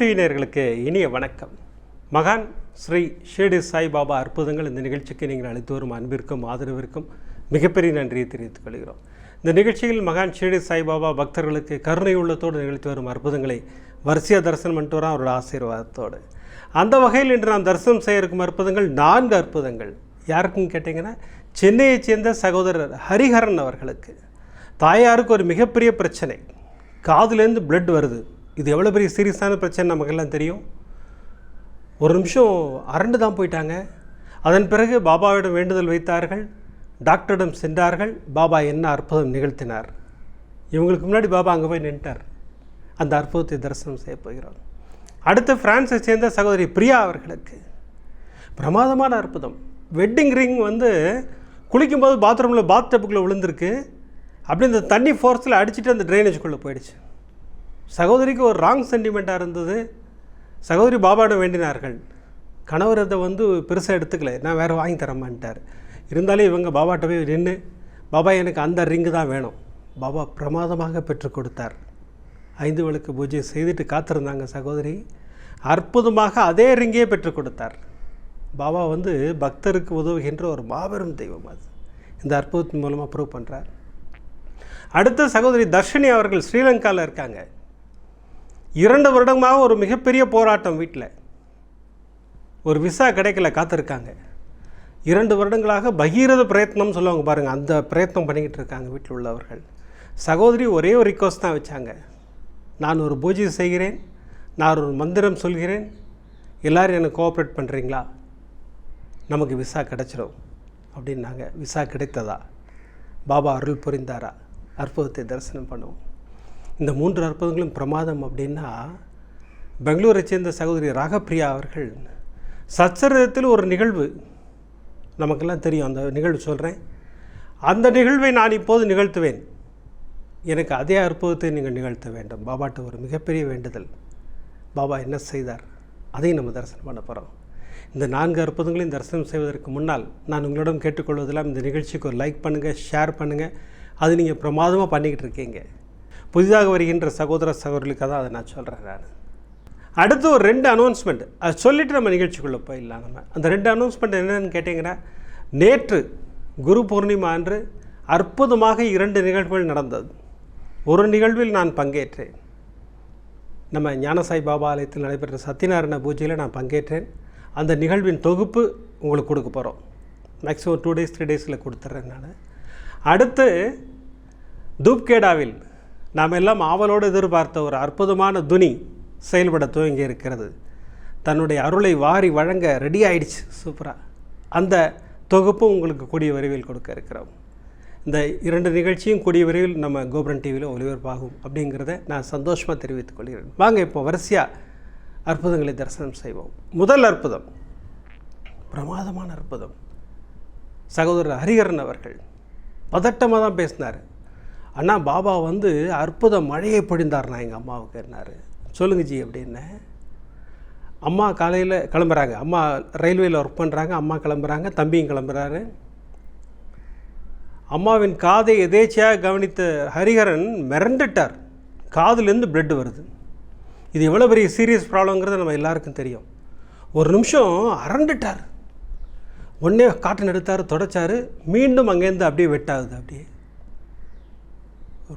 கோபுரம் இனிய வணக்கம். மகான் ஸ்ரீ ஷேடி சாய்பாபா அற்புதங்கள் இந்த நிகழ்ச்சிக்கு நீங்கள் அளித்து வரும் அன்பிற்கும் ஆதரவிற்கும் மிகப்பெரிய நன்றியை தெரிவித்துக் கொள்கிறோம். இந்த நிகழ்ச்சியில் மகான் ஷேடி சாய்பாபா பக்தர்களுக்கு கருணை உள்ளத்தோடு நிகழ்த்தி வரும் அற்புதங்களை வரிசையாக தரிசனம் பண்ணிட்டு வரோம் அவரோட ஆசீர்வாதத்தோடு. அந்த வகையில் இன்று நாம் தரிசனம் செய்ய இருக்கும் அற்புதங்கள் நான்கு அற்புதங்கள். யாருக்கும் கேட்டிங்கன்னா சென்னையைச் சேர்ந்த சகோதரர் ஹரிஹரன் அவர்களுக்கு. தாயாருக்கு ஒரு மிகப்பெரிய பிரச்சனை. காதுலேருந்து பிளட் வருது. இது எவ்வளோ பெரிய சீரியஸான பிரச்சனை நமக்கெல்லாம் தெரியும். ஒரு நிமிஷம் அரண்டு தான் போயிட்டாங்க. அதன் பிறகு பாபாவிடம் வேண்டுதல் வைத்தார்கள். டாக்டரிடம் சென்றார்கள். பாபா என்ன அற்புதம் நிகழ்த்தினார். இவங்களுக்கு முன்னாடி பாபா அங்கே போய் நின்ட்டார் அந்த அற்புதத்தை தரிசனம் செய்ய போகிறார். அடுத்து பிரான்ஸை சேர்ந்த சகோதரி பிரியா அவர்களுக்கு. பிரமாதமான அற்புதம். வெட்டிங் ரிங் வந்து குளிக்கும்போது பாத்ரூமில் பாத் டப்புக்குள்ளே விழுந்திருக்கு. அப்படி இந்த தண்ணி ஃபோர்ஸில் அடிச்சுட்டு அந்த ட்ரைனேஜுக்குள்ளே போயிடுச்சு. சகோதரிக்கு ஒரு ராங் சென்டிமெண்ட்டாக இருந்தது. சகோதரி பாபாவிடம் வேண்டினார்கள். கணவர் அதை வந்து பெருசாக எடுத்துக்கல. நான் வேறு வாங்கி தரமான்ட்டார். இருந்தாலும் இவங்க பாபாட்ட போய் நின்று பாபா எனக்கு அந்த ரிங்கு தான் வேணும். பாபா பிரமாதமாக பெற்றுக் கொடுத்தார். ஐந்து விளக்கு பூஜை செய்துட்டு காத்திருந்தாங்க சகோதரி. அற்புதமாக அதே ரிங்கே பெற்றுக் கொடுத்தார். பாபா வந்து பக்தருக்கு உதவுகின்ற ஒரு மாபெரும் தெய்வம் அது. இந்த அற்புதத்தின் மூலமாக ப்ரூவ் பண்ணுறார் அடுத்த சகோதரி தர்ஷினி அவர்கள் ஸ்ரீலங்காவில் இருக்காங்க. இரண்டு வருடமாக ஒரு மிகப்பெரிய போராட்டம் வீட்டில். ஒரு விசா கிடைக்கல காத்திருக்காங்க. இரண்டு வருடங்களாக பகீரத பிரயத்னம் சொல்லுவாங்க பாருங்கள் அந்த பிரயத்னம் பண்ணிக்கிட்டு இருக்காங்க வீட்டில் உள்ளவர்கள். சகோதரி ஒரே ஒரு ரிக்வஸ்ட் தான் வச்சாங்க. நான் ஒரு பூஜை செய்கிறேன் நான் ஒரு மந்திரம் சொல்கிறேன் எல்லோரும் எனக்கு கோஆப்ரேட் பண்ணுறீங்களா நமக்கு விசா கிடச்சிடும் அப்படின்னாங்க. விசா கிடைத்ததா? பாபா அருள் புரிந்தாரா? அற்புதத்தை தரிசனம் பண்ணுவோம். இந்த மூன்று அற்புதங்களும் பிரமாதம் அப்படின்னா பெங்களூரை சேர்ந்த சகோதரி ராகப்பிரியா அவர்கள் சச்சரிதத்தில் ஒரு நிகழ்வு நமக்கெல்லாம் தெரியும் அந்த நிகழ்வு சொல்கிறேன் அந்த நிகழ்வை நான் இப்போது நிகழ்த்துவேன். எனக்கு அதே அற்புதத்தை நீங்கள் நிகழ்த்த வேண்டும். பாபாட்ட ஒரு மிகப்பெரிய வேண்டுதல். பாபா என்ன செய்தார்? அதையும் நம்ம தரிசனம் பண்ண போகிறோம் இந்த நான்கு அற்புதங்களையும் தரிசனம் செய்வதற்கு முன்னால் நான் உங்களிடம் கேட்டுக்கொள்வதெல்லாம் இந்த நிகழ்ச்சிக்கு ஒரு லைக் பண்ணுங்கள் ஷேர் பண்ணுங்கள் அது நீங்கள் பிரமாதமாக பண்ணிக்கிட்டு இருக்கீங்க. புதிதாக வருகின்ற சகோதர சகோதரிகளுக்காக தான் அதை நான் சொல்கிறேன் நான். அடுத்து ஒரு ரெண்டு அனௌன்ஸ்மெண்ட் அதை சொல்லிவிட்டு நம்ம நிகழ்ச்சிக்குள்ளே போயிடலாம் நம்ம. அந்த ரெண்டு அனௌன்ஸ்மெண்ட் என்னென்னு கேட்டிங்கன்னா நேற்று குரு பூர்ணிமா அன்று அற்புதமாக இரண்டு நிகழ்வுகள் நடந்தது. ஒரு நிகழ்வில் நான் பங்கேற்றேன். நம்ம ஞானசாய் பாபா ஆலயத்தில் நடைபெற்ற சத்யநாராயண பூஜையில் நான் பங்கேற்றேன். அந்த நிகழ்வின் தொகுப்பு உங்களுக்கு கொடுக்க போகிறோம் மேக்ஸிமம் டூ டேஸ் த்ரீ டேஸில் கொடுத்துட்றேன் நான். அடுத்து தூப்கேடாவில் நாம் எல்லாம் ஆவலோடு எதிர்பார்த்த ஒரு அற்புதமான துனி செயல்பட துவங்கி இருக்கிறது தன்னுடைய அருளை வாரி வழங்க ரெடி ஆயிடுச்சு சூப்பராக அந்த தொகுப்பும் உங்களுக்கு கூடிய விரைவில் கொடுக்க இருக்கிறோம். இந்த இரண்டு நிகழ்ச்சியும் கூடிய விரைவில் நம்ம கோபுரன் டிவியில் ஒளிபரப்பாகும் அப்படிங்கிறத நான் சந்தோஷமாக தெரிவித்துக் கொள்கிறேன். வாங்க இப்போ வரிசையாக அற்புதங்களை தரிசனம் செய்வோம். முதல் அற்புதம் பிரமாதமான அற்புதம். சகோதரர் ஹரிஹரன் அவர்கள் பதட்டமாக தான் பேசினார். அண்ணா பாபா வந்து அற்புத மழையை பொழிந்தார்ண்ணா எங்கள் அம்மாவுக்கு என்னார். சொல்லுங்க ஜி அப்படின்னு அம்மா காலையில் கிளம்புறாங்க. அம்மா ரயில்வேயில் ஒர்க் பண்ணுறாங்க அம்மா கிளம்புறாங்க தம்பியும் கிளம்புறாரு. அம்மாவின் காதை எதேச்சியாக கவனித்த ஹரிஹரன் மிரண்டுட்டார். காதுலேருந்து பிளட் வருது. இது எவ்வளோ பெரிய சீரியஸ் ப்ராப்ளங்கிறது நம்ம எல்லாருக்கும் தெரியும். ஒரு நிமிஷம் அரண்டுட்டார். உடனே காட்டன் எடுத்தார் தொடச்சார். மீண்டும் அங்கேருந்து அப்படியே வெட்டாகுது அப்படியே.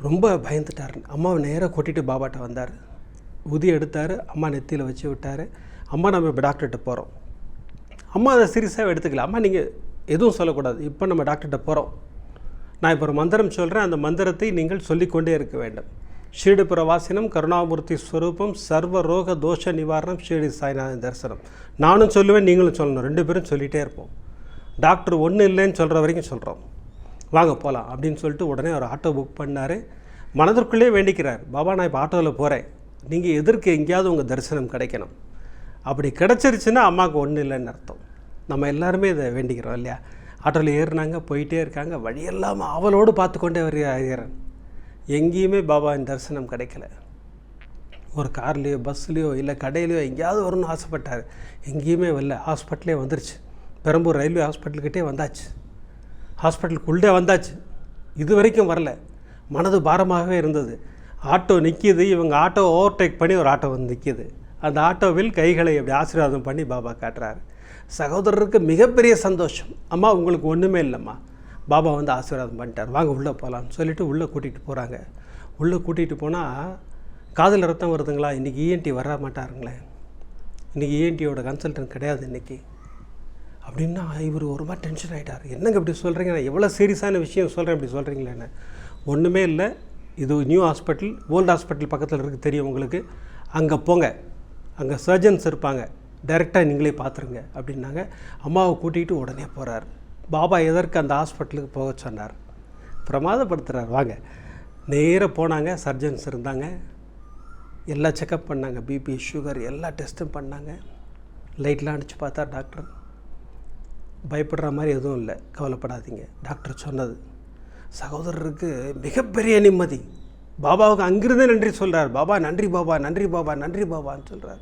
ரொம்ப பயந்துட்டார். அம்மாவை நேராக கொட்டிட்டு பாபாட்ட வந்தார். உதி எடுத்தார் அம்மா நெத்தியில் வச்சு விட்டார். அம்மா நம்ம இப்போ டாக்டர்கிட்ட போகிறோம் அம்மா அதை சீரியஸாக எடுத்துக்கல. அம்மா நீங்கள் எதுவும் சொல்லக்கூடாது. இப்போ நம்ம டாக்டர்கிட்ட போகிறோம் நான் இப்போ ஒரு மந்திரம் சொல்கிறேன் அந்த மந்திரத்தை நீங்கள் சொல்லிக்கொண்டே இருக்க வேண்டும். ஷீடுபுர பிரவாசினம் கருணாமூர்த்தி ஸ்வரூபம் சர்வ ரோக தோஷ நிவாரணம் ஷீடி சாய்நாதன் தரிசனம். நானும் சொல்லுவேன் நீங்களும் சொல்லணும். ரெண்டு பேரும் சொல்லிகிட்டே இருப்போம். டாக்டர் ஒன்றும் இல்லைன்னு சொல்கிற வரைக்கும் சொல்கிறோம் வாங்க போகலாம் அப்படின்னு சொல்லிட்டு உடனே ஒரு ஆட்டோ புக் பண்ணார். மனதிற்குள்ளே வேண்டிக்கிறார் பாபா நான் இப்போ ஆட்டோவில் போகிறேன் நீங்கள் எதிர்க்கு எங்கேயாவது உங்கள் தரிசனம் கிடைக்கணும். அப்படி கிடச்சிருச்சுன்னா அம்மாவுக்கு ஒன்றும் இல்லைன்னு அர்த்தம். நம்ம எல்லாருமே இதை வேண்டிக்கிறோம் இல்லையா? ஆட்டோவில் ஏறினாங்க போயிட்டே இருக்காங்க வழியெல்லாம் அவளோடு பார்த்து கொண்டே வருகிறேன் எங்கேயுமே பாபாவின் தரிசனம் கிடைக்கல. ஒரு கார்லேயோ பஸ்லேயோ இல்லை கடையிலையோ எங்கேயாவது வரணும்னு ஆசைப்பட்டார். எங்கேயுமே வரல. ஹாஸ்பிட்டலே வந்துருச்சு. பெரம்பூர் ரயில்வே ஹாஸ்பிட்டல்கிட்டே வந்தாச்சு. ஹாஸ்பிட்டலுக்குள்ளே வந்தாச்சு. இது வரைக்கும் வரல. மனது பாரமாகவே இருந்தது. ஆட்டோ நிற்கிது இவங்க ஆட்டோ ஓவர்டேக் பண்ணி ஒரு ஆட்டோ வந்து நிற்கிது அந்த ஆட்டோவில் கைகளை அப்படி ஆசீர்வாதம் பண்ணி பாபா காட்டுறாரு. சகோதரருக்கு மிகப்பெரிய சந்தோஷம். அம்மா உங்களுக்கு ஒன்றுமே இல்லைம்மா. பாபா வந்து ஆசீர்வாதம் பண்ணிட்டார். வாங்க உள்ளே போகலான்னு சொல்லிட்டு உள்ளே கூட்டிகிட்டு போகிறாங்க உள்ளே கூட்டிகிட்டு போனால் காதல் ரத்தம் வருதுங்களா? இன்றைக்கி இஎன்டி வர மாட்டாருங்களே. இன்றைக்கி இஎன்டியோட கன்சல்டன்ட் கிடையாது இன்றைக்கி அப்படின்னா இவர் ஒரு மாதிரி டென்ஷன் ஆகிட்டார் என்னங்க இப்படி சொல்கிறீங்க நான் எவ்வளோ சீரியஸான விஷயம் சொல்கிறேன் இப்படி சொல்கிறீங்களேன்னு ஒன்றுமே இல்லை. இது நியூ ஹாஸ்பிட்டல் ஓல்டு ஹாஸ்பிட்டல் பக்கத்தில் இருக்குது தெரியும் உங்களுக்கு. அங்கே போங்க. அங்கே சர்ஜன்ஸ் இருப்பாங்க. டைரெக்டாக நீங்களே பார்த்துருங்க அப்படின்னாங்க. அம்மாவை கூட்டிகிட்டு உடனே போகிறார் பாபா எதற்கு அந்த ஹாஸ்பிட்டலுக்கு போக சொன்னார்? பிரமாதப்படுத்துகிறார் வாங்க. நேராக போனாங்க சர்ஜன்ஸ் இருந்தாங்க. எல்லாம் செக்கப் பண்ணாங்க. பிபி சுகர் எல்லா டெஸ்ட்டும் பண்ணாங்க. லைட்லாம் அடித்து பார்த்தா டாக்டர் பயப்படுற மாதிரி எதுவும் இல்லை. கவலைப்படாதீங்க. டாக்டர் சொன்னது. சகோதரருக்கு மிகப்பெரிய நிம்மதி. பாபாவுக்கு அங்கிருந்தே நன்றி சொல்கிறார் பாபா நன்றி பாபா நன்றி பாபா நன்றி பாபான்னு சொல்கிறார்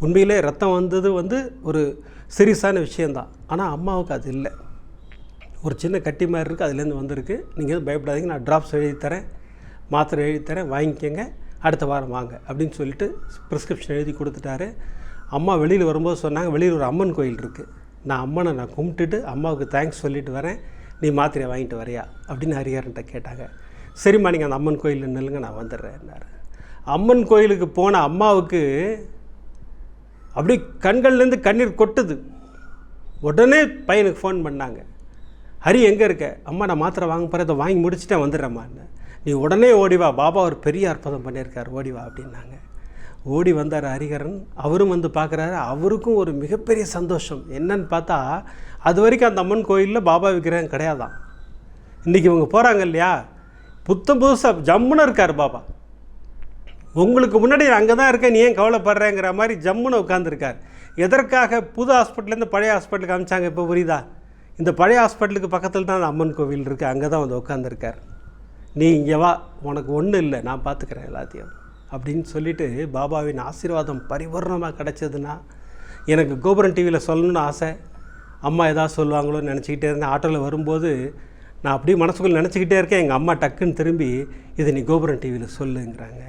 உண்மையிலே ரத்தம் வந்தது வந்து ஒரு சீரியஸான விஷயந்தான் ஆனால் அம்மாவுக்கு அது இல்லை. ஒரு சின்ன கட்டி மாதிரி இருக்குது அதுலேருந்து வந்திருக்கு. நீங்கள் எதுவும் பயப்படாதீங்க. நான் ட்ராப்ஸ் எழுதி தரேன். மாத்திரை எழுதி தரேன். வாங்கிக்கோங்க. அடுத்த வாரம் வாங்க. அப்படின்னு சொல்லிட்டு ப்ரிஸ்கிரிப்ஷன் எழுதி கொடுத்துட்டாரு. அம்மா வெளியில் வரும்போது சொன்னாங்க வெளியில் ஒரு அம்மன் கோயில் இருக்குது நான் அம்மனை நான் கும்பிட்டுட்டு அம்மாவுக்கு தேங்க்ஸ் சொல்லிட்டு வரேன். நீ மாத்திரையை வாங்கிட்டு வரியா? அப்படின்னு ஹரிஹரன்ட்ட கேட்டாங்க. சரிம்மா நீங்கள் அந்த அம்மன் கோயிலில் நில்லுங்க நான் வந்துடுறேன்னாரு அம்மன் கோயிலுக்கு போன அம்மாவுக்கு அப்படி கண்கள்லேருந்து கண்ணீர் கொட்டுது. உடனே பையனுக்கு ஃபோன் பண்ணாங்க. ஹரி எங்கே இருக்க? அம்மா நான் மாத்திரை வாங்க போகிறேன் இதை வாங்கி முடிச்சுட்டேன் வந்துடுறேம்மான்னு நீ உடனே ஓடிவா பாபா ஒரு பெரிய அற்புதம் பண்ணியிருக்கார் ஓடிவா அப்படின்னாங்க. ஓடி வந்தார் ஹரிஹரன். அவரும் வந்து பார்க்குறாரு. அவருக்கும் ஒரு மிகப்பெரிய சந்தோஷம். என்னன்னு பார்த்தா அது வரைக்கும் அந்த அம்மன் கோயிலில் பாபா விக்கிரகம் கிடையாதான். இன்றைக்கி இவங்க போகிறாங்க இல்லையா? புத்தம் புதுசாக ஜம்முன்னு இருக்கார் பாபா. உங்களுக்கு முன்னாடி அங்கே தான் இருக்கேன் நீ ஏன் கவலைப்படுறேங்கிற மாதிரி ஜம்முன்னு உட்காந்துருக்கார் எதற்காக புது ஹாஸ்பிட்டல்லேருந்து பழைய ஹாஸ்பிட்டலுக்கு அமிச்சாங்க இப்போ புரியுதா? இந்த பழைய ஹாஸ்பிட்டலுக்கு பக்கத்தில் தான் அந்த அம்மன் கோவில் இருக்குது அங்கே தான் வந்து உட்காந்துருக்கார் நீ இங்கே வா. உனக்கு ஒன்றும் இல்லை. நான் பார்த்துக்கிறேன் எல்லாத்தையும். அப்படின்னு சொல்லிட்டு பாபாவின் ஆசீர்வாதம் பரிபூர்ணமாக கிடச்சதுன்னா எனக்கு கோபுரம் டிவியில் சொல்லணும்னு ஆசை. அம்மா எதாவது சொல்லுவாங்களோன்னு நினச்சிக்கிட்டே இருந்தேன். ஆட்டோவில் வரும்போது நான் அப்படியே மனசுக்குள்ளே நினச்சிக்கிட்டே இருக்கேன். எங்கள் அம்மா டக்குன்னு திரும்பி இதை நீ கோபுரம் டிவியில் சொல்லுங்கிறாங்க.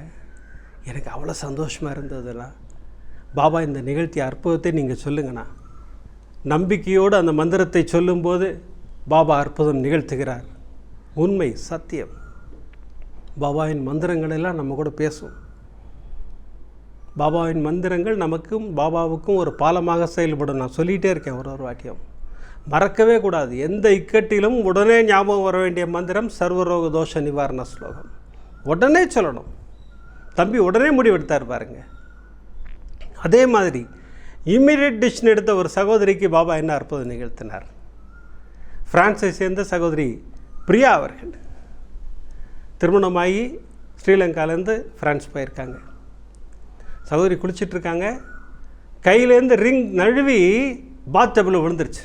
எனக்கு அவ்வளோ சந்தோஷமாக இருந்ததுலாம் பாபா இந்த நிகழ்த்தி அற்புதத்தை நீங்கள் சொல்லுங்கண்ணா. நம்பிக்கையோடு அந்த மந்திரத்தை சொல்லும்போது பாபா அற்புதம் நிகழ்த்துகிறார். உண்மை சத்தியம். பாபாவின் மந்திரங்களெல்லாம் நம்ம கூட பேசும். பாபாவின் மந்திரங்கள் நமக்கும் பாபாவுக்கும் ஒரு பாலமாக செயல்படும். நான் சொல்லிகிட்டே இருக்கேன் ஒரு ஒரு வாட்டியம். மறக்கவே கூடாது. எந்த இக்கட்டிலும் உடனே ஞாபகம் வர வேண்டிய மந்திரம் சர்வரோக தோஷ நிவாரண ஸ்லோகம். உடனே சொல்லணும். தம்பி உடனே முடிவெடுத்தார் பாருங்க. அதே மாதிரி இம்மிடியட் டிஷன் எடுத்த ஒரு சகோதரிக்கு பாபா என்ன அற்புதம் நிகழ்த்தினார்? ஃப்ரான்ஸை சேர்ந்த சகோதரி பிரியா அவர்கள். திருமணமாகி ஸ்ரீலங்காலேருந்து ஃப்ரான்ஸ் போயிருக்காங்க. சகோதரி குளிச்சிட்டு இருக்காங்க கையிலேருந்து ரிங் நழுவி பாத் டப்பில் விழுந்துருச்சு.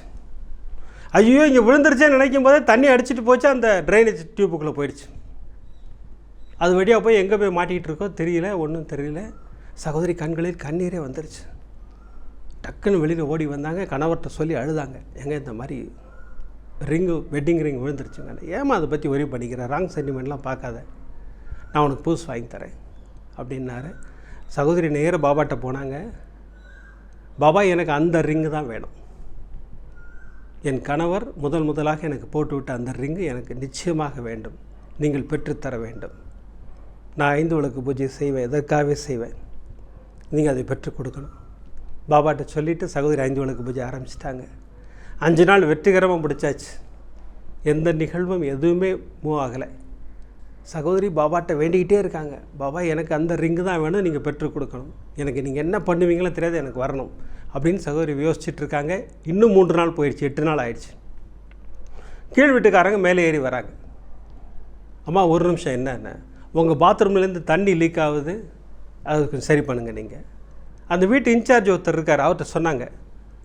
ஐயோ இங்கே விழுந்துருச்சேன்னு நினைக்கும் போதே தண்ணி அடிச்சிட்டு போச்சு அந்த ட்ரைனேஜ் டியூப்புக்குள்ளே போயிடுச்சு. அது வழியாக போய் எங்கே போய் மாட்டிக்கிட்டு இருக்கோ தெரியல ஒன்றும் தெரியல. சகோதரி கண்களில் கண்ணீரே வந்துருச்சு. டக்குன்னு வெளியில் ஓடி வந்தாங்க கணவர்கிட்ட சொல்லி அழுதாங்க. எங்கே இந்த மாதிரி ரிங்கு வெட்டிங் ரிங் விழுந்துருச்சுங்க. ஏமா அதை பற்றி ஒரே பண்ணிக்கிறேன் ராங் சென்டிமெண்ட்லாம் பார்க்காத. நான் உனக்கு புதுசு வாங்கி தரேன் அப்படின்னாரு. சகோதரி நேர பாபாட்ட போனாங்க. பாபா எனக்கு அந்த ரிங்கு தான் வேணும். என் கணவர் முதல் முதலாக எனக்கு போட்டுவிட்ட அந்த ரிங்கு எனக்கு நிச்சயமாக வேண்டும். நீங்கள் பெற்றுத்தர வேண்டும். நான் ஐந்து விளக்கு பூஜை செய்வேன் எதற்காகவே செய்வேன். நீங்கள் அதை பெற்றுக் கொடுக்கணும். பாபாட்ட சொல்லிவிட்டு சகோதரி ஐந்து விளக்கு பூஜை ஆரம்பிச்சிட்டாங்க. அஞ்சு நாள் வெற்றிகரமாக முடித்தாச்சு எந்த நிகழ்வும் எதுவுமே மூவ் ஆகலை. சகோதரி பாபாட்ட வேண்டிக்கிட்டே இருக்காங்க. பாபா எனக்கு அந்த ரிங்கு தான் வேணும் நீங்கள் பெற்றுக் கொடுக்கணும். எனக்கு நீங்கள் என்ன பண்ணுவீங்களோ தெரியாது எனக்கு வரணும். அப்படின்னு சகோதரி யோசிச்சுட்டு இருக்காங்க. இன்னும் மூன்று நாள் போயிடுச்சு எட்டு நாள் ஆயிடுச்சு. கீழ் வீட்டுக்காரங்க மேலே ஏறி வராங்க. அம்மா ஒரு நிமிஷம் என்னென்ன உங்கள் பாத்ரூம்லேருந்து தண்ணி லீக் ஆகுது. அதுக்கு சரி பண்ணுங்கள் நீங்கள் அந்த வீட்டு இன்சார்ஜ் ஒருத்தர் இருக்கார் அவர்கிட்ட சொன்னாங்க.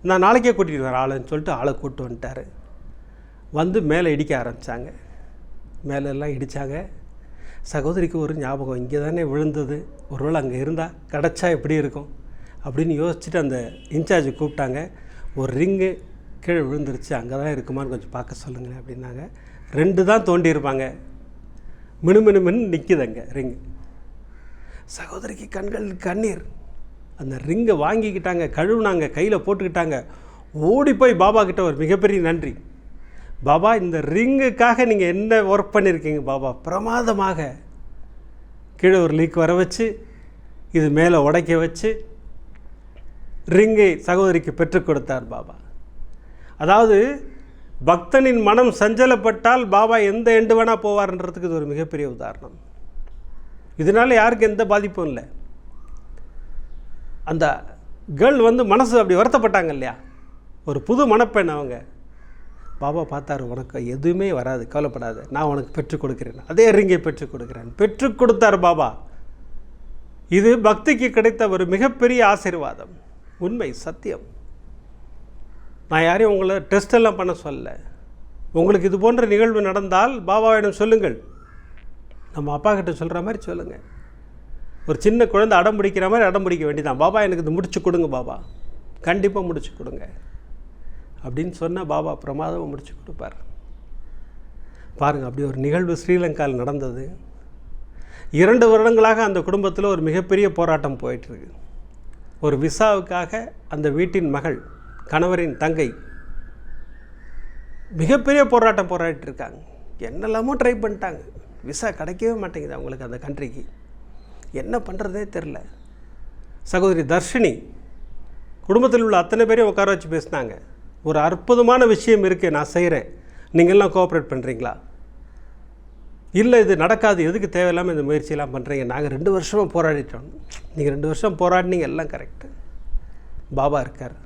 நான் நாளைக்கே கூட்டிகிட்டு வரேன் ஆளுன்னு சொல்லிட்டு ஆளை கூப்பிட்டு வந்துட்டார். வந்து மேலே இடிக்க ஆரம்பித்தாங்க மேலே எல்லாம் இடித்தாங்க சகோதரிக்கு ஒரு ஞாபகம் இங்கே தானே விழுந்தது. ஒருவேளை அங்கே இருந்தால் கிடச்சா எப்படி இருக்கும்? அப்படின்னு யோசிச்சுட்டு அந்த இன்சார்ஜை கூப்பிட்டாங்க. ஒரு ரிங்கு கீழே விழுந்துருச்சு அங்கே தான் இருக்குமான்னு கொஞ்சம் பார்க்க சொல்லுங்களேன் அப்படின்னாங்க. ரெண்டு தான் தோண்டியிருப்பாங்க மினு மினு மினு நிற்கிது அங்கே ரிங். சகோதரிக்கு கண்கள் கண்ணீர். அந்த ரிங்கை வாங்கிக்கிட்டாங்க கழுவுனாங்க கையில் போட்டுக்கிட்டாங்க. ஓடி போய் பாபா கிட்ட ஒரு மிகப்பெரிய நன்றி. பாபா இந்த ரிங்குக்காக நீங்கள் என்ன ஒர்க் பண்ணியிருக்கீங்க பாபா பிரமாதமாக கீழே ஒரு லீக் வர வச்சு இது மேலே உடைக்க வச்சு ரிங்கை சகோதரிக்கு பெற்றுக் கொடுத்தார் பாபா. அதாவது பக்தனின் மனம் சஞ்சலப்பட்டால் பாபா எந்த எண்டு வேணால் போவார்ன்றதுக்கு இது ஒரு மிகப்பெரிய உதாரணம். இதனால் யாருக்கு எந்த பாதிப்பும் இல்லை. அந்த கேர்ள் வந்து மனசு அப்படி வருத்தப்பட்டாங்க இல்லையா? ஒரு புது மணப்பெண் அவங்க. பாபா பார்த்தாரு உனக்கு எதுவுமே வராது கவலைப்படாது நான் உனக்கு பெற்றுக் கொடுக்குறேன். அதே ரிங்கை பெற்றுக் கொடுக்குறேன். பெற்றுக் கொடுத்தார் பாபா. இது பக்திக்கு கிடைத்த ஒரு மிகப்பெரிய ஆசீர்வாதம். உண்மை சத்தியம். நான் யாரையும் உங்களை டெஸ்ட் எல்லாம் பண்ண சொல்ல உங்களுக்கு இது போன்ற நிகழ்வு நடந்தால் பாபாவிடம் சொல்லுங்கள். நம்ம அப்பா கிட்ட சொல்கிற மாதிரி சொல்லுங்கள் ஒரு சின்ன குழந்தை அடம் பிடிக்கிற மாதிரி அடம் பிடிக்க வேண்டியதான் பாபா எனக்கு இது முடிச்சு கொடுங்க பாபா. கண்டிப்பாக முடிச்சு கொடுங்க. அப்படின்னு சொன்னால் பாபா பிரமாதமாக முடிச்சு கொடுப்பார். பாருங்கள் அப்படி ஒரு நிகழ்வு ஸ்ரீலங்காவில் நடந்தது. இரண்டு வருடங்களாக அந்த குடும்பத்தில் ஒரு மிகப்பெரிய போராட்டம் போயிட்டுருக்கு. ஒரு விசாவுக்காக அந்த வீட்டின் மகள் கணவரின் தங்கை மிகப்பெரிய போராட்டம் போராடிட்டு இருக்காங்க என்னெல்லாமோ ட்ரை பண்ணிட்டாங்க. விசா கிடைக்கவே மாட்டேங்குது அவங்களுக்கு அந்த கண்ட்ரிக்கு என்ன பண்ணுறதே தெரில சகோதரி தர்ஷினி குடும்பத்தில் உள்ள அத்தனை பேரையும் உட்கார வச்சு பேசினாங்க. ஒரு அற்புதமான விஷயம் இருக்குது நான் செய்கிறேன் நீங்கள்லாம் கோஆப்ரேட் பண்ணுறீங்களா இல்லை இது நடக்காது. எதுக்கு தேவையில்லாமல் இந்த முயற்சியெல்லாம் பண்ணுறீங்க நாங்கள் ரெண்டு வருஷமாக போராடிட்டோம். நீங்கள் ரெண்டு வருஷம் போராடினீங்க எல்லாம் கரெக்டு பாபா இருக்கார்.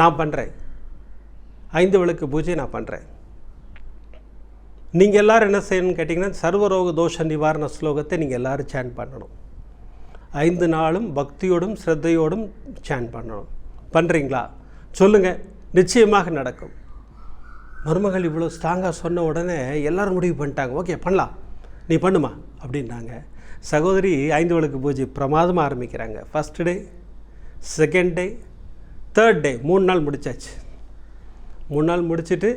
நான் பண்ணுறேன் ஐந்து விளக்கு பூஜை நான் பண்ணுறேன் நீங்கள் எல்லோரும் என்ன செய்யணும்னு கேட்டிங்கன்னா சர்வரோக தோஷ நிவாரண ஸ்லோகத்தை நீங்கள் எல்லோரும் சேன் பண்ணணும். ஐந்து நாளும் பக்தியோடும் ஸ்ரத்தையோடும் சேன் பண்ணணும். பண்ணுறீங்களா சொல்லுங்கள் நிச்சயமாக நடக்கும். மருமகள் இவ்வளோ ஸ்ட்ராங்காக சொன்ன உடனே எல்லோரும் முடிவு பண்ணிட்டாங்க. ஓகே பண்ணலாம். நீ பண்ணுமா? அப்படின்னாங்க. சகோதரி ஐந்து விளக்கு பூஜை பிரமாதமாக ஆரம்பிக்கிறாங்க. First day second day third day மூணு நாள் முடிச்சாச்சு. மூணு நாள் முடிச்சுட்டு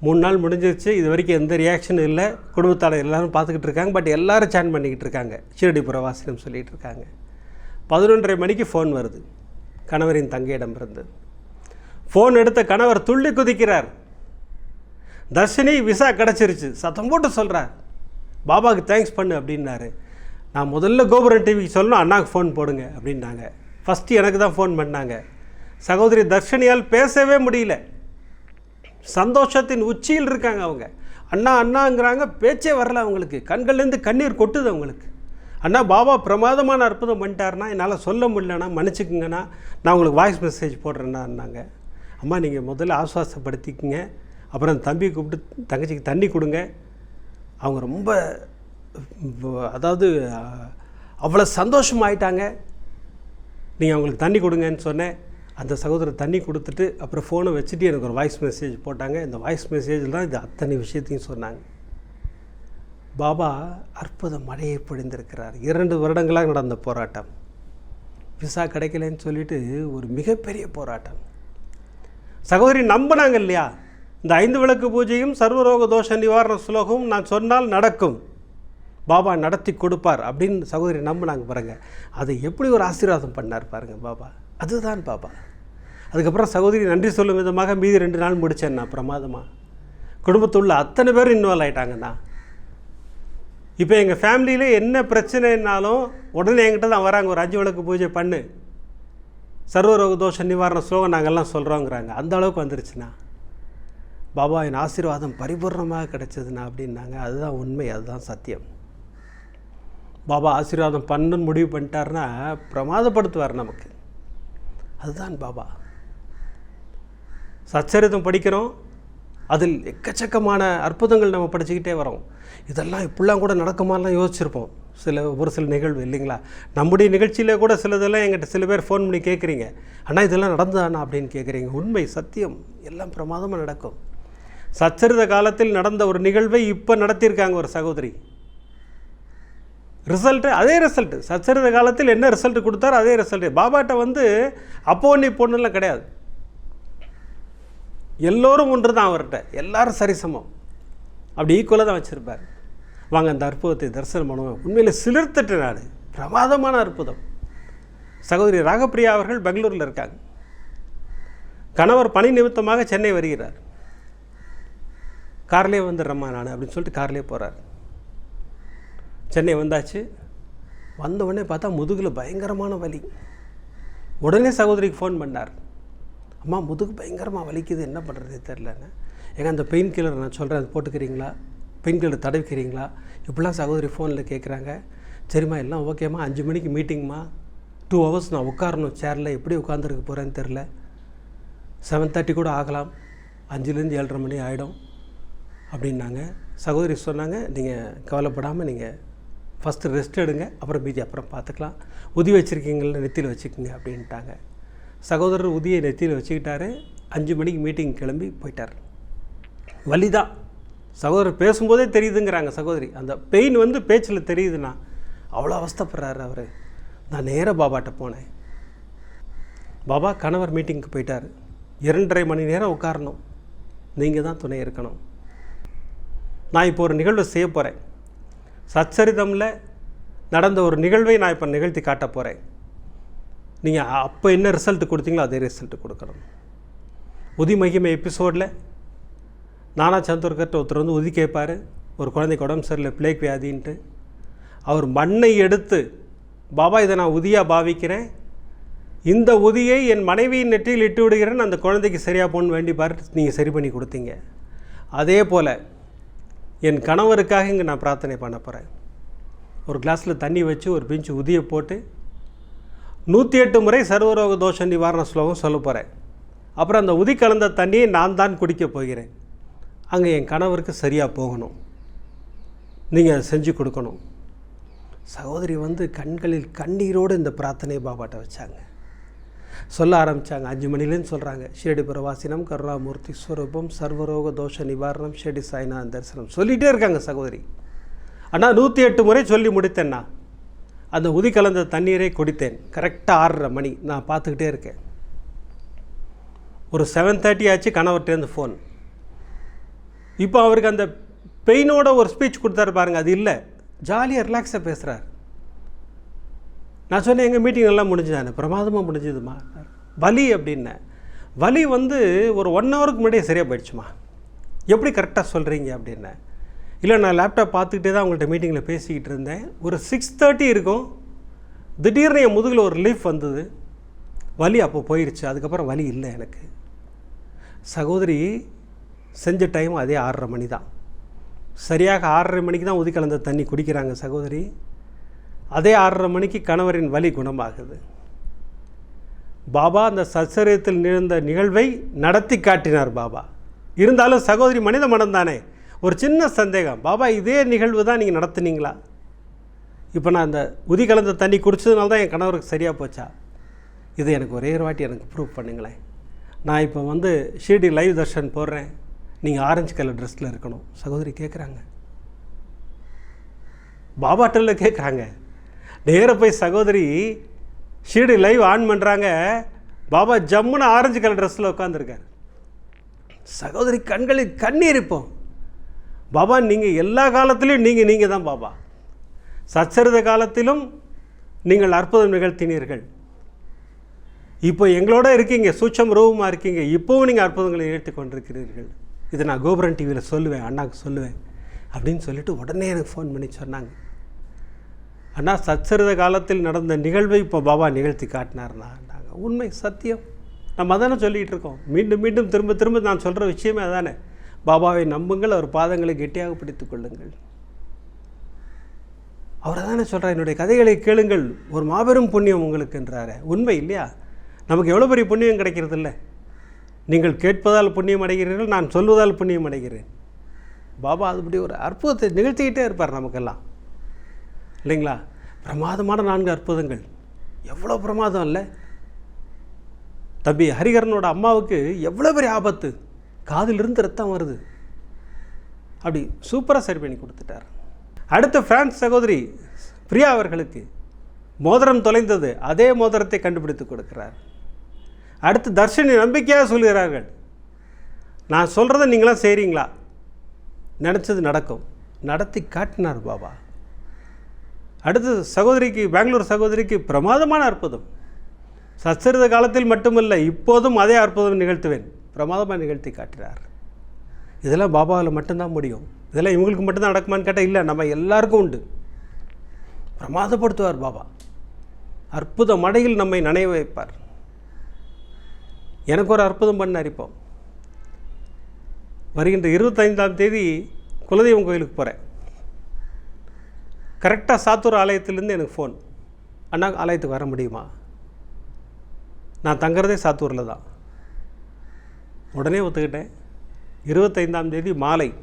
மூணு நாள் முடிஞ்சிருச்சு. இது வரைக்கும் எந்த ரியாக்ஷனும் இல்லை. குடும்பத்தாளர் எல்லோரும் பார்த்துக்கிட்டு இருக்காங்க. பட் எல்லாரும் சேன் பண்ணிக்கிட்டு இருக்காங்க. ஷீரடி புறவாசினம் சொல்லிகிட்டு இருக்காங்க. பதினொன்றரை மணிக்கு ஃபோன் வருது. கணவரின் தங்கையிடம் இருந்து. ஃபோன் எடுத்த கணவர் துள்ளி குதிக்கிறார். தர்ஷினி விசா கிடச்சிருச்சு. சத்தம் போட்டு சொல்கிறார் பாபாவுக்கு தேங்க்ஸ் பண்ணு அப்படின்னாரு. நான் முதல்ல கோபுரம் டிவிக்கு சொல்லணும் அண்ணாவுக்கு ஃபோன் போடுங்க அப்படின்னாங்க. ஃபஸ்ட்டு எனக்கு தான் ஃபோன் பண்ணாங்க. சகோதரி தர்ஷினியால் பேசவே முடியல. சந்தோஷத்தின் உச்சியில் இருக்காங்க அவங்க. அண்ணா அண்ணாங்கிறாங்க. பேச்சே வரல அவங்களுக்கு. கண்கள்லேருந்து கண்ணீர் கொட்டுது அவங்களுக்கு. அண்ணா பாபா பிரமாதமான அற்புதம் பண்ணிட்டாருன்னா என்னால் சொல்ல முடியலண்ணா மன்னிச்சுக்குங்கண்ணா. நான் உங்களுக்கு வாய்ஸ் மெசேஜ் போடுறேன்னாங்க அம்மா நீங்கள் முதல்ல ஆஸ்வாசப்படுத்திக்கங்க அப்புறம் தம்பி கூப்பிட்டு தங்கச்சிக்கு தண்ணி கொடுங்க. அவங்க ரொம்ப அதாவது அவ்வளோ சந்தோஷமாயிட்டாங்க. நீங்கள் அவங்களுக்கு தண்ணி கொடுங்கன்னு சொன்னேன். அந்த சகோதரர் தண்ணி கொடுத்துட்டு அப்புறம் ஃபோனை வச்சுட்டு எனக்கு ஒரு வாய்ஸ் மெசேஜ் போட்டாங்க. இந்த வாய்ஸ் மெசேஜில் தான் இது அத்தனை விஷயத்தையும் சொன்னாங்க. பாபா அற்புத மழையை பொழிந்திருக்கிறார் இரண்டு வருடங்களாக நடந்த போராட்டம். விசா கிடைக்கலன்னு சொல்லிட்டு ஒரு மிகப்பெரிய போராட்டம். சகோதரி நம்பினாங்க இல்லையா? இந்த ஐந்து விளக்கு பூஜையும் சர்வரோக தோஷ நிவாரண சுலோகமும் நான் சொன்னால் நடக்கும். பாபா நடத்தி கொடுப்பார் அப்படின்னு சகோதரி நம்பினாங்க பாருங்கள் அதை எப்படி ஒரு ஆசீர்வாதம் பண்ணார் பாருங்கள் பாபா. அதுதான் பாபா. அதுக்கப்புறம் சகோதரி நன்றி சொல்லும் விதமாக மீதி ரெண்டு நாள் முடித்தேன் நான் பிரமாதமாக குடும்பத்துள்ள அத்தனை பேரும் இன்வால்வ் ஆகிட்டாங்கண்ணா இப்போ எங்கள் ஃபேமிலியில் என்ன பிரச்சனைனாலும் உடனே என்கிட்ட தான் வராங்க. ஒரு அஞ்சு விளக்கு பூஜை பண்ணு. சர்வரோக தோஷ நிவாரண ஸ்லோகம் நாங்கள்லாம் சொல்கிறோங்கிறாங்க அந்த அளவுக்கு வந்துருச்சுண்ணா. பாபா என் ஆசீர்வாதம் பரிபூர்ணமாக கிடைச்சதுண்ணா அப்படின்னாங்க. அதுதான் உண்மை அதுதான் சத்தியம். பாபா ஆசீர்வாதம் பண்ணுன்னு முடிவு பண்ணிட்டாருன்னா பிரமாதப்படுத்துவார் நமக்கு. அதுதான் பாபா. சச்சரிதம் படிக்கிறோம். அதில் எக்கச்சக்கமான அற்புதங்கள் நம்ம படிச்சுக்கிட்டே வரோம். இதெல்லாம் இப்படிலாம் கூட நடக்குமாலாம் யோசிச்சிருப்போம். சில ஒரு சில நிகழ்வு இல்லைங்களா? நம்முடைய நிகழ்ச்சியில் கூட சிலதெல்லாம் எங்கிட்ட சில பேர் ஃபோன் பண்ணி கேட்குறீங்க. ஆனால் இதெல்லாம் நடந்தானா அப்படின்னு கேட்குறீங்க. உண்மை சத்தியம். எல்லாம் பிரமாதமாக நடக்கும். சச்சரித காலத்தில் நடந்த ஒரு நிகழ்வை இப்போ நடத்தியிருக்காங்க ஒரு சகோதரி. ரிசல்ட்டு அதே ரிசல்ட்டு. சச்சரித காலத்தில் என்ன ரிசல்ட் கொடுத்தாரோ அதே ரிசல்ட்டு. பாபாட்ட வந்து அப்போ நீ பொண்ணுலாம் கிடையாது. எல்லோரும் ஒன்று தான் அவர்கிட்ட. எல்லாரும் சரிசமம். அப்படி ஈக்குவலாக தான் வச்சுருப்பார். வாங்க அந்த அற்புதத்தை தரிசனம் பண்ணுவோம். உண்மையில் சிலிர்த்துட்டு நான் பிரமாதமான அற்புதம். சகோதரி ராகப்பிரியா அவர்கள் பெங்களூரில் இருக்காங்க. கணவர் பணி நிமித்தமாக சென்னை வருகிறார். கார்லேயே வந்துடுறேம்மா நான் அப்படின்னு சொல்லிட்டு கார்லேயே போகிறார் சென்னை வந்தாச்சு. வந்த உடனே பார்த்தா முதுகில் பயங்கரமான வலி. உடனே சகோதரிக்கு ஃபோன் பண்ணார். அம்மா முதுகு பயங்கரமாக வலிக்குது என்ன பண்ணுறது தெரிலன்னு ஏங்க அந்த பெயின் கில்லர் நான் சொல்கிறேன் அது போட்டுக்கிறீங்களா? பெயின் கில்லர் தடவிக்கிறீங்களா? இப்படிலாம் சகோதரி ஃபோனில் கேட்குறாங்க சரிம்மா எல்லாம் ஓகேம்மா அஞ்சு மணிக்கு மீட்டிங்மா டூ ஹவர்ஸ் நான் உட்காரணும். சேரில் எப்படி உட்காந்துருக்க போகிறேன்னு தெரில செவன் தேர்ட்டி கூட ஆகலாம். அஞ்சுலேருந்து ஏழரை மணி ஆகிடும் அப்படின்னாங்க. சகோதரி சொன்னாங்க நீங்கள் கவலைப்படாமல் நீங்கள் ஃபஸ்ட்டு ரெஸ்ட் எடுங்க. அப்புறம் மீதி அப்புறம் பார்த்துக்கலாம். உதி வச்சுருக்கீங்கள நெத்தியில் வச்சுக்கோங்க அப்படின்ட்டாங்க. சகோதரர் உதியை நெத்தியில் வச்சுக்கிட்டாரு. அஞ்சு மணிக்கு மீட்டிங் கிளம்பி போயிட்டார். வலி தான் சகோதரர் பேசும்போதே தெரியுதுங்கிறாங்க சகோதரி. அந்த பெயின் வந்து பேச்சில் தெரியுதுண்ணா அவ்வளோ அவஸ்தப்படுறாரு அவர். நான் நேராக பாபாட்ட போனேன். பாபா கணவர் மீட்டிங்க்கு போயிட்டார். இரண்டரை மணி நேரம் உட்காரணும். நீங்கள் தான் துணை இருக்கணும். நான் இப்போ ஒரு நிகழ்வு செய்ய போகிறேன் சச்சரிதமில் நடந்த ஒரு நிகழ்வை நான் இப்போ நிகழ்த்தி காட்ட போகிறேன் நீங்கள் அப்போ என்ன ரிசல்ட் கொடுத்தீங்களோ அதே ரிசல்ட் கொடுக்கணும். உதிமகிமை எபிசோடில் நானா சந்தோர்கிட்ட ஒருத்தர் வந்து உதி கேட்பார். ஒரு குழந்தைக்கு உடம்பு சரியில்லை பிளேக் வியாதின்ட்டு. அவர் மண்ணை எடுத்து பாபா இதை நான் உதியாக பாவிக்கிறேன். இந்த உதியை என் மனைவியின் நெற்றியில் இட்டு விடுகிறேன். அந்த குழந்தைக்கு சரியாக போகணுன்னு வேண்டி பார்த்து நீங்கள் சரி பண்ணி கொடுத்தீங்க. அதே போல் என் கணவருக்காக இங்கே நான் பிரார்த்தனை பண்ண போகிறேன் ஒரு கிளாஸில் தண்ணி வச்சு ஒரு பிஞ்சு உதியை போட்டு நூற்றி எட்டு முறை சர்வரோக தோஷ நிவாரண ஸ்லோகம் சொல்ல போகிறேன் அப்புறம் அந்த உதி கலந்த தண்ணியை நான் தான் குடிக்கப் போகிறேன். அங்கே என் கணவருக்கு சரியாக போகணும். நீங்கள் அதை செஞ்சு கொடுக்கணும். சகோதரி வந்து கண்களில் கண்ணீரோடு இந்த பிரார்த்தனை பாபாட்ட வச்சாங்க. சொல்ல ஆரம்பித்தாங்க அஞ்சு மணிலேன்னு சொல்கிறாங்க ஷிரடி பிரவாசினம் கருணாமூர்த்தி ஸ்வரூபம் சர்வரோக தோஷ நிவாரணம் ஷிரடி சாய்நாத் தரிசனம் சொல்லிகிட்டே இருக்காங்க சகோதரி. ஆனால் நூற்றி எட்டு முறை சொல்லி முடித்தேன்னா அந்த உதி கலந்த தண்ணீரை குடித்தேன். கரெக்டாக ஆறரை மணி. நான் பார்த்துக்கிட்டே இருக்கேன். ஒரு செவன் தேர்ட்டி ஆச்சு கணவர்கிட்டேருந்து ஃபோன் இப்போ அவருக்கு அந்த பெயினோட ஒரு ஸ்பீச் கொடுத்தாரு பாருங்க அது இல்லை. ஜாலியாக ரிலாக்ஸாக பேசுகிறார் நான் சொன்னேன் எங்கள் மீட்டிங் எல்லாம் முடிஞ்சுதானே? பிரமாதமாக முடிஞ்சதுமா? வலி அப்படின்னேன் வலி வந்து ஒரு ஒன் ஹவருக்கு முன்னாடியே சரியாக போயிடுச்சுமா? எப்படி கரெக்டாக சொல்கிறீங்க அப்படின்னேன் இல்லை நான் லேப்டாப் பார்த்துக்கிட்டே தான் உங்கள்கிட்ட மீட்டிங்கில் பேசிக்கிட்டு இருந்தேன். ஒரு சிக்ஸ் தேர்ட்டி இருக்கும். திடீர்னு என் முதுகில் ஒரு ரிலீஃப் வந்தது. வலி அப்போ போயிடுச்சு அதுக்கப்புறம் வலி இல்லை எனக்கு. சகோதரி செஞ்ச டைம் அதே ஆறரை மணி தான் சரியாக ஆறரை மணிக்கு தான் உதி கலந்த தண்ணி குடிக்கிறாங்க சகோதரி. அதே ஆறரை மணிக்கு கணவரின் வலி குணமாகுது. பாபா அந்த சச்சரியத்தில் நிகழ்ந்த நிகழ்வை நடத்தி காட்டினார் பாபா. இருந்தாலும் சகோதரி மனித மனம் தானே ஒரு சின்ன சந்தேகம். பாபா இதே நிகழ்வு தான் நீங்கள் நடத்துனீங்களா? இப்போ நான் அந்த உதி கலந்த தண்ணி குடித்ததுனால தான் என் கணவருக்கு சரியாக போச்சா? இது எனக்கு ஒரே ஒரு வாட்டி எனக்கு ப்ரூவ் பண்ணுங்களேன். நான் இப்போ வந்து ஷீடி லைவ் தர்ஷன் போடுறேன். நீங்கள் ஆரஞ்சு கலர் ட்ரெஸ்ஸில் இருக்கணும். சகோதரி கேட்குறாங்க பாபாட்டில் கேட்குறாங்க நேராக போய் சகோதரி ஷீடு லைவ் ஆன் பண்ணுறாங்க பாபா ஜம்முன்னு ஆரஞ்சு கலர் ட்ரெஸ்ஸில் உட்காந்துருக்கார் சகோதரி கண்களில் கண்ணீர் இருப்போம் பாபா நீங்கள் எல்லா காலத்திலையும் நீங்கள் நீங்கள் தான் பாபா. சச்சரித காலத்திலும் நீங்கள் அற்புதம் நிகழ்த்தினீர்கள். இப்போ எங்களோட இருக்கீங்க சூட்சம் ரூபமாக இருக்கீங்க. இப்போவும் நீங்கள் அற்புதங்களை நிகழ்த்தி கொண்டிருக்கிறீர்கள். இதை நான் கோபுரன் டிவியில் சொல்லுவேன் அண்ணாக்கு சொல்லுவேன் அப்படின்னு சொல்லிட்டு உடனே எனக்கு ஃபோன் பண்ணி சொன்னாங்க. அண்ணா சச்சரித காலத்தில் நடந்த நிகழ்வை இப்போ பாபா நிகழ்த்தி காட்டினார்ண்ணா நாங்கள் உண்மை சத்தியம். நம்ம அதானே சொல்லிகிட்டு இருக்கோம். மீண்டும் மீண்டும் திரும்ப திரும்ப நான் சொல்கிற விஷயமே அதானே. பாபாவை நம்புங்கள் அவர் பாதங்களை கெட்டியாக பிடித்து கொள்ளுங்கள். அவர் தானே சொல்கிறார் என்னுடைய கதைகளை கேளுங்கள். ஒரு மாபெரும் புண்ணியம் உங்களுக்கு என்றாரு. உண்மை இல்லையா? நமக்கு எவ்வளோ பெரிய புண்ணியம் கிடைக்கிறது இல்லை நீங்கள் கேட்பதால் புண்ணியம் அடைகிறீர்கள் நான் சொல்வதால் புண்ணியம் அடைகிறேன். பாபா அதுபடி ஒரு அற்புதத்தை நிகழ்த்திக்கிட்டே இருப்பார் நமக்கெல்லாம். இல்லைங்களா? பிரமாதமான நான்கு அற்புதங்கள். எவ்வளோ பிரமாதம் இல்லை. தம்பி ஹரிகரனோட அம்மாவுக்கு எவ்வளோ பெரிய ஆபத்து. காதிலிருந்து ரத்தம் வருது. அப்படி சூப்பராக சரி பண்ணி கொடுத்துட்டார். அடுத்த பிரான்ஸ் சகோதரி பிரியா அவர்களுக்கு மோதிரம் தொலைந்தது. அதே மோதிரத்தை கண்டுபிடித்து கொடுக்கிறார். அடுத்து தர்ஷினி நம்பிக்கையாக சொல்கிறார்கள். நான் சொல்கிறத நீங்களாம் செய்கிறீங்களா நினச்சது நடக்கும். நடத்தி காட்டினார் பாபா. அடுத்து சகோதரிக்கு பெங்களூர் சகோதரிக்கு பிரமாதமான அற்புதம். சச்சரித காலத்தில் மட்டுமல்ல இப்போதும் அதே அற்புதம் நிகழ்த்துவேன். பிரமாதமாக நிகழ்த்தி காட்டுறார். இதெல்லாம் பாபாவில் மட்டும்தான் முடியும். இதெல்லாம் இவங்களுக்கு மட்டும்தான் நடக்குமான்னு கேட்டால் இல்லை நம்ம எல்லாருக்கும் உண்டு. பிரமாதப்படுத்துவார் பாபா. அற்புத மடையில் நம்மை நனைய வைப்பார். எனக்கு ஒரு அற்புதம் பண்ணார் இப்போ. வருகின்ற இருபத்தைந்தாம் தேதி குலதெய்வம் கோயிலுக்கு போகிறேன் கரெக்டாக சாத்தூர் ஆலயத்திலேருந்து எனக்கு ஃபோன் அண்ணா ஆலயத்துக்கு வர முடியுமா? நான் தங்குறதே சாத்தூரில் தான். உடனே ஒத்துக்கிட்டேன். இருபத்தைந்தாம் தேதி மாலை.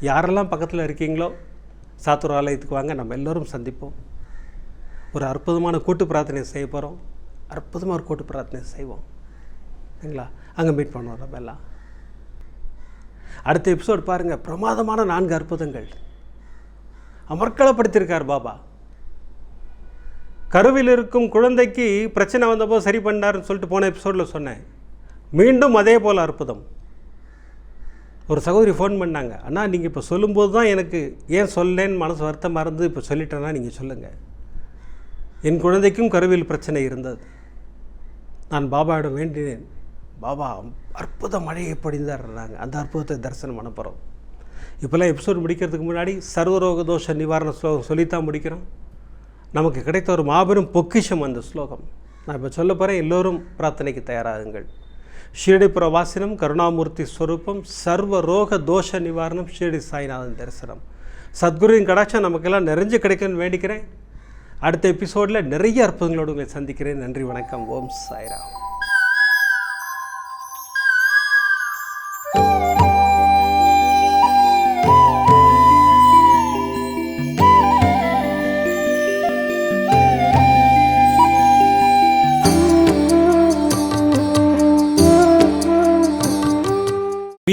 யாரெல்லாம் பக்கத்தில் இருக்கீங்களோ சாத்தூர் ஆலயத்துக்கு வாங்க நம்ம எல்லோரும் சந்திப்போம். ஒரு அற்புதமான கூட்டு பிரார்த்தனை செய்ய போகிறோம் அற்புதமாக ஒரு கூட்டு பிரார்த்தனை செய்வோம். சரிங்களா அங்கே மீட் பண்ணுவோம் நம்ம எல்லாம். அடுத்த எபிசோட் பாருங்கள் பிரமாதமான நான்கு அற்புதங்கள். அமர்க்களப்படுத்தியிருக்கார் பாபா. கருவில் இருக்கும் குழந்தைக்கு பிரச்சனை வந்தபோது சரி பண்ணாருன்னு சொல்லிட்டு போன எபிசோடில் சொன்னேன். மீண்டும் அதே போல் அற்புதம். ஒரு சகோதரி ஃபோன் பண்ணாங்க அண்ணா நீங்கள் இப்போ சொல்லும்போது தான் எனக்கு ஏன் சொல்லேன்னு மனசு வருத்தமாக இருந்து இப்போ சொல்லிட்டேன்னா நீங்கள் சொல்லுங்கள் என் குழந்தைக்கும் கருவில் பிரச்சனை இருந்தது. நான் பாபாவிடம் வேண்டினேன். பாபா அற்புத மழையை பொழிந்தாருன்னாங்க அந்த அற்புதத்தை தரிசனம் பண்ண போகிறோம் இப்போல்லாம் எபிசோட் முடிக்கிறதுக்கு முன்னாடி சர்வரோக தோஷ நிவாரண ஸ்லோகம் சொல்லித்தான் முடிக்கிறோம். நமக்கு கிடைத்த ஒரு மாபெரும் பொக்கிஷம் அந்த ஸ்லோகம். நான் இப்போ சொல்ல போகிறேன் எல்லோரும் பிரார்த்தனைக்கு தயாராகுங்கள். ஷீரடிபுர பிரவாசினம் கருணாமூர்த்தி ஸ்வரூபம் சர்வ ரோக தோஷ நிவாரணம் ஷீரடி சாய்நாதன் தரிசனம். சத்குருவின் கடாட்சம் நமக்கெல்லாம் நிறைஞ்சு கிடைக்கும்னு வேண்டிக்கிறேன். அடுத்த எபிசோடில் நிறைய அற்புதங்களோடு உங்களை சந்திக்கிறேன். நன்றி வணக்கம். ஓம் சாய்ராம்.